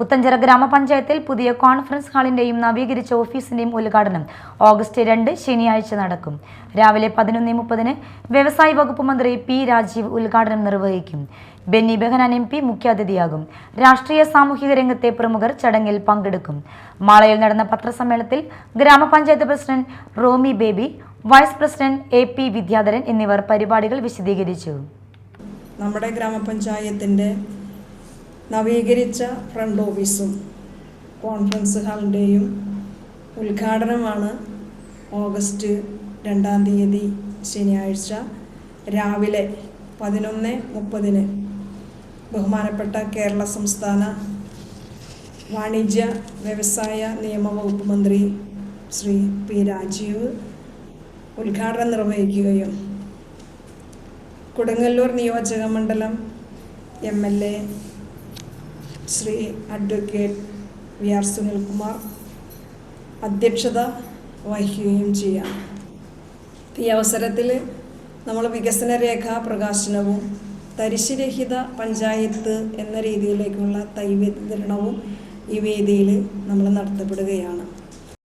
പുത്തഞ്ചിറ ഗ്രാമപഞ്ചായത്തിൽ പുതിയ കോൺഫറൻസ് ഹാളിന്റെയും നവീകരിച്ച ഓഫീസിന്റെയും ഉദ്ഘാടനം ഓഗസ്റ്റ് രണ്ട് ശനിയാഴ്ച നടക്കും. രാവിലെ പതിനൊന്ന് മുപ്പതിന് വ്യവസായ വകുപ്പ് മന്ത്രി പി രാജീവ് ഉദ്ഘാടനം നിർവഹിക്കും. ബെന്നി ബെഹനാൻ എം പി മുഖ്യാതിഥിയാകും. രാഷ്ട്രീയ സാമൂഹിക രംഗത്തെ പ്രമുഖർ ചടങ്ങിൽ പങ്കെടുക്കും. മാളയിൽ നടന്ന പത്രസമ്മേളനത്തിൽ ഗ്രാമപഞ്ചായത്ത് president Romi Baby vice president A P Vidyadharan എന്നിവർ പരിപാടികൾ വിശദീകരിച്ചു. നമ്മുടെ ഗ്രാമപഞ്ചായത്തിന്റെ നവീകരിച്ച ഫ്രണ്ട് ഓഫീസും കോൺഫറൻസ് ഹാളിന്റെയും ഉദ്ഘാടനമാണ് ഓഗസ്റ്റ് രണ്ടാം തീയതി ശനിയാഴ്ച രാവിലെ പതിനൊന്ന് മുപ്പതിന്. ബഹുമാനപ്പെട്ട കേരള സംസ്ഥാന വാണിജ്യ വ്യവസായ നിയമ വകുപ്പ് മന്ത്രി ശ്രീ പി രാജീവ് ഉദ്ഘാടനം നിർവഹിക്കുകയും കൊടുങ്ങല്ലൂർ നിയോജക മണ്ഡലം M L A Shri advocate V R Sunilkumar അധ്യക്ഷത വഹിക്കുകയും ചെയ്യാം. ഈ അവസരത്തിൽ നമ്മൾ വികസന രേഖാ പ്രകാശനവും തരിശുരഹിത പഞ്ചായത്ത് എന്ന രീതിയിലേക്കുള്ള തൈ വിതരണവും ഈ വേദിയിൽ നമ്മൾ നടത്തപ്പെടുകയാണ്.